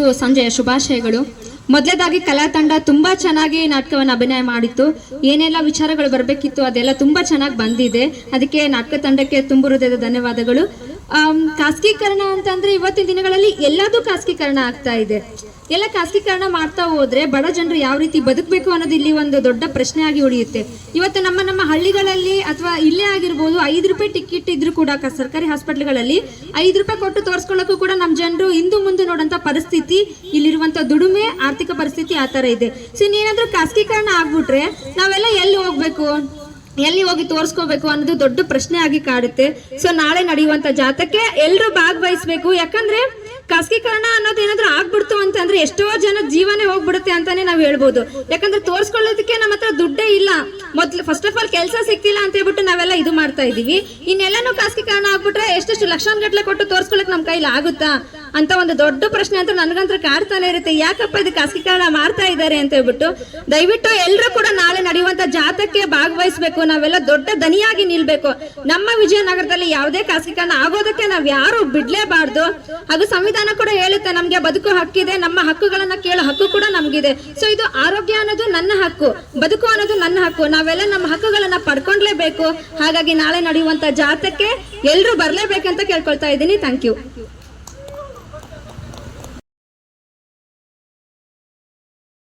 ಎಲ್ಲರಿಗೂ ಸಂಜೆಯ ಶುಭಾಶಯಗಳು. ಮೊದಲೇದಾಗಿ ಕಲಾ ತಂಡ ತುಂಬಾ ಚೆನ್ನಾಗಿ ನಾಟಕವನ್ನು ಅಭಿನಯ ಮಾಡಿತ್ತು. ಏನೆಲ್ಲ ವಿಚಾರಗಳು ಬರಬೇಕಿತ್ತು ಅದೆಲ್ಲ ತುಂಬಾ ಚೆನ್ನಾಗಿ ಬಂದಿದೆ. ಅದಕ್ಕೆ ನಾಟಕ ತಂಡಕ್ಕೆ ತುಂಬ ಹೃದಯದ ಧನ್ಯವಾದಗಳು. ಖಾಸಗೀಕರಣ ಅಂತಂದ್ರೆ ಇವತ್ತಿನ ದಿನಗಳಲ್ಲಿ ಎಲ್ಲದೂ ಖಾಸಗೀಕರಣ ಆಗ್ತಾ ಇದೆ. ಎಲ್ಲ ಖಾಸಗೀಕರಣ ಮಾಡ್ತಾ ಹೋದ್ರೆ ಬಡ ಜನರು ಯಾವ ರೀತಿ ಬದುಕಬೇಕು ಅನ್ನೋದು ಇಲ್ಲಿ ಒಂದು ದೊಡ್ಡ ಪ್ರಶ್ನೆ ಆಗಿ ಉಳಿಯುತ್ತೆ. ಇವತ್ತು ನಮ್ಮ ನಮ್ಮ ಹಳ್ಳಿಗಳಲ್ಲಿ ಅಥವಾ ಇಲ್ಲೇ ಆಗಿರ್ಬೋದು ಐದು ರೂಪಾಯಿ ಟಿಕೆಟ್ ಇದ್ರೂ ಕೂಡ ಸರ್ಕಾರಿ ಹಾಸ್ಪಿಟ್ಲ್ಗಳಲ್ಲಿ ಐದು ರೂಪಾಯಿ ಕೊಟ್ಟು ತೋರಿಸ್ಕೊಳ್ಳೋಕ್ಕೂ ಕೂಡ ನಮ್ಮ ಜನರು ಹಿಂದು ಮುಂದೆ ನೋಡೋಂಥ ಪರಿಸ್ಥಿತಿ ಇಲ್ಲಿರುವಂಥ ದುಡಿಮೆ, ಆರ್ಥಿಕ ಪರಿಸ್ಥಿತಿ ಆ ಥರ ಇದೆ. ಸೊ ಇನ್ನೇನಾದರೂ ಖಾಸಗೀಕರಣ ಆಗ್ಬಿಟ್ರೆ ನಾವೆಲ್ಲ ಎಲ್ಲಿ ಹೋಗ್ಬೇಕು? ಎಲ್ಲಿ ಹೋಗಿ ತೋರಿಸ್ಕೋಬೇಕು ಅನ್ನೋದು ದೊಡ್ಡ ಪ್ರಶ್ನೆ ಆಗಿ ಕಾಡುತ್ತೆ. ಸೊ ನಾಳೆ ನಡೆಯುವಂತ ಜಾತಕ್ಕೆ ಎಲ್ಲರೂ ಭಾಗವಹಿಸ್ಬೇಕು. ಯಾಕಂದ್ರೆ ಖಾಸಗೀಕರಣ ಅನ್ನೋದು ಏನಾದ್ರು ಆಗ್ಬಿಡ್ತು ಅಂತಂದ್ರೆ ಎಷ್ಟೋ ಜನ ಜೀವನೇ ಹೋಗ್ಬಿಡುತ್ತೆ ಅಂತಾನೆ ನಾವು ಹೇಳ್ಬೋದು. ಯಾಕಂದ್ರೆ ತೋರಿಸ್ಕೊಳ್ಳೋದಕ್ಕೆ ನಮ್ಮ ಹತ್ರ ದುಡ್ಡೇ ಇಲ್ಲ. ಮೊದ್ಲು ಫಸ್ಟ್ ಆಫ್ ಆಲ್ ಕೆಲಸ ಸಿಗ್ತಿಲ್ಲ ಅಂತ ಹೇಳ್ಬಿಟ್ಟು ನಾವೆಲ್ಲ ಇದು ಮಾಡ್ತಾ ಇದೀವಿ ಇನ್ನೆಲ್ಲಾನು ಖಾಸಗೀಕರಣ ಆಗ್ಬಿಟ್ರೆ ಎಷ್ಟೆಷ್ಟು ಲಕ್ಷಾನ್ಗಟ್ಲೆ ಕೊಟ್ಟು ತೋರ್ಸ್ಕೊಳ್ಳೋಕೆ ನಮ್ಮ ಕೈಲಿ ಆಗುತ್ತಾ ಅಂತ ಒಂದು ದೊಡ್ಡ ಪ್ರಶ್ನೆ ಅಂತ ನನಗಂತ್ರ ಕಾಡ್ತಾನೆ ಇರುತ್ತೆ. ಯಾಕಪ್ಪ ಇದು ಖಾಸಗೀಕರಣ ಮಾಡ್ತಾ ಇದ್ದಾರೆ ಅಂತ ಹೇಳ್ಬಿಟ್ಟು, ದಯವಿಟ್ಟು ಎಲ್ಲರೂ ಕೂಡ ನಾಳೆ ನಡೆಯುವಂತ ಜಾತಕ್ಕೆ ಭಾಗವಹಿಸಬೇಕು. ನಾವೆಲ್ಲ ದೊಡ್ಡ ದನಿಯಾಗಿ ನಿಲ್ಬೇಕು. ನಮ್ಮ ವಿಜಯನಗರದಲ್ಲಿ ಯಾವುದೇ ಖಾಸಗೀಕರಣ ಆಗೋದಕ್ಕೆ ನಾವ್ ಯಾರು ಬಿಡ್ಲೇಬಾರ್ದು. ಹಾಗೂ ಸಂವಿಧಾನ ಕೂಡ ಹೇಳುತ್ತೆ, ನಮ್ಗೆ ಬದುಕು ಹಕ್ಕಿದೆ, ನಮ್ಮ ಹಕ್ಕುಗಳನ್ನ ಕೇಳೋ ಹಕ್ಕು ಕೂಡ ನಮ್ಗಿದೆ. ಸೊ ಇದು ಆರೋಗ್ಯ ಅನ್ನೋದು ನನ್ನ ಹಕ್ಕು, ಬದುಕು ಅನ್ನೋದು ನನ್ನ ಹಕ್ಕು. ನಾವೆಲ್ಲ ನಮ್ಮ ಹಕ್ಕುಗಳನ್ನ ಪಡ್ಕೊಂಡ್ಲೇಬೇಕು. ಹಾಗಾಗಿ ನಾಳೆ ನಡೆಯುವಂತ ಜಾತಕ್ಕೆ ಎಲ್ಲರೂ ಬರ್ಲೇಬೇಕಂತ ಕೇಳ್ಕೊಳ್ತಾ ಇದ್ದೀನಿ. Thank you